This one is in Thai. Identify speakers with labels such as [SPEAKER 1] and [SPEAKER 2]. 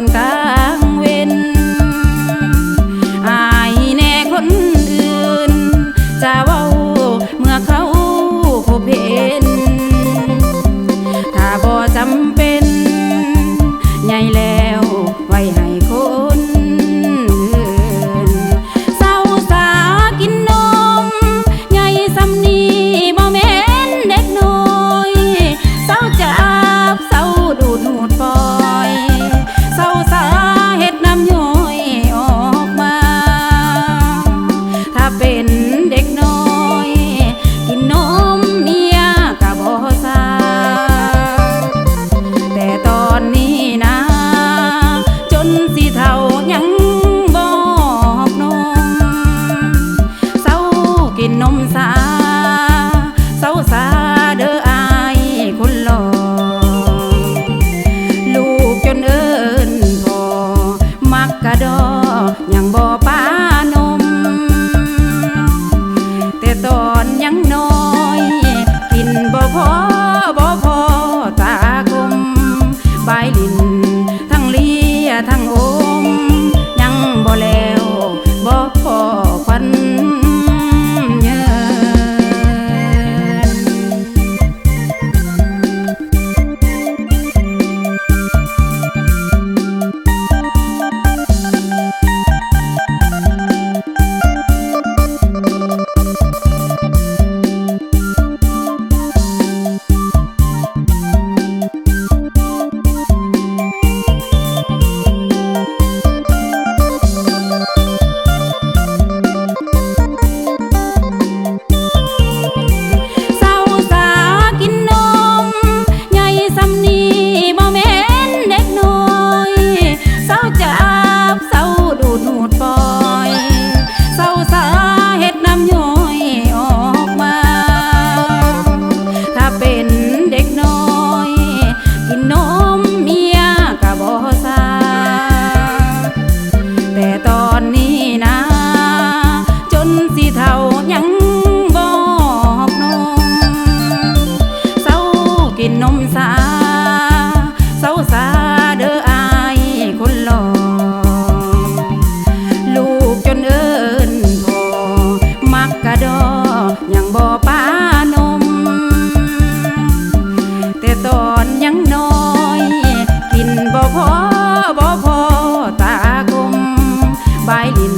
[SPEAKER 1] kawan-kawan เป็นเด็กน้อย กินนมเมียกะบ่ซาแต่ตอนนี้นะ จนสิเทายังบอกนมเศร้ากินนมสาเศร้าสาเด้ออายคนหล่ลูกจนเอ อนยังน้อยกินบ่พอบ่พอตาคมใบลินทั้งเลียทั้งโอ violin